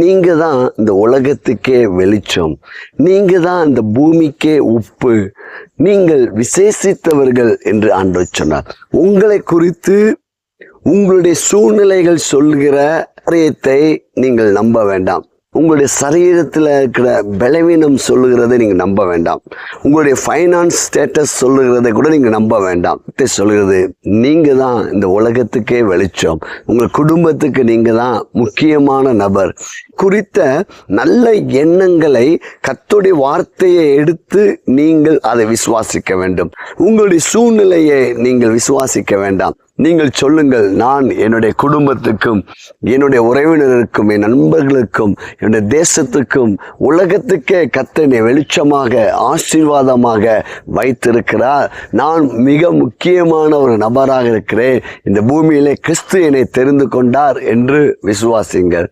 நீங்க தான் இந்த உலகத்துக்கே வெளிச்சம். நீங்க தான் இந்த பூமிக்கே உப்பு. நீங்கள் விசேஷித்தவர்கள் என்று ஆண்டவர் சொன்னார். உங்களை குறித்து உங்களுடைய சூழ்நிலைகள் சொல்கிற காரியத்தை நீங்கள் நம்ப வேண்டாம். உங்களுடைய சரீரத்தில் இருக்கிற பலவீனம் சொல்லுகிறதை நீங்கள் நம்ப வேண்டாம். உங்களுடைய ஃபைனான்ஸ் ஸ்டேட்டஸ் சொல்லுகிறதை கூட நீங்கள் நம்ப வேண்டாம். சொல்லுகிறது நீங்கள் தான் இந்த உலகத்துக்கே வெளிச்சம். உங்கள் குடும்பத்துக்கு நீங்கள் தான் முக்கியமான நபர். குறித்த நல்ல எண்ணங்களை கத்துடைய வார்த்தையை எடுத்து நீங்கள் அதை விசுவாசிக்க வேண்டும். உங்களுடைய சூழ்நிலையை நீங்கள் விசுவாசிக்க வேண்டாம். நீங்கள் சொல்லுங்கள் நான் என்னுடைய குடும்பத்துக்கும் என்னுடைய உறவினருக்கும் என் நண்பர்களுக்கும் என்னுடைய தேசத்துக்கும் உலகத்துக்கே கத்தனை வெளிச்சமாக ஆசீர்வாதமாக வைத்திருக்கிறார். நான் மிக முக்கியமான ஒரு நபராக இருக்கிறேன். இந்த பூமியிலே கிறிஸ்து என்னை தெரிந்து கொண்டார் என்று விசுவாசிங்கள்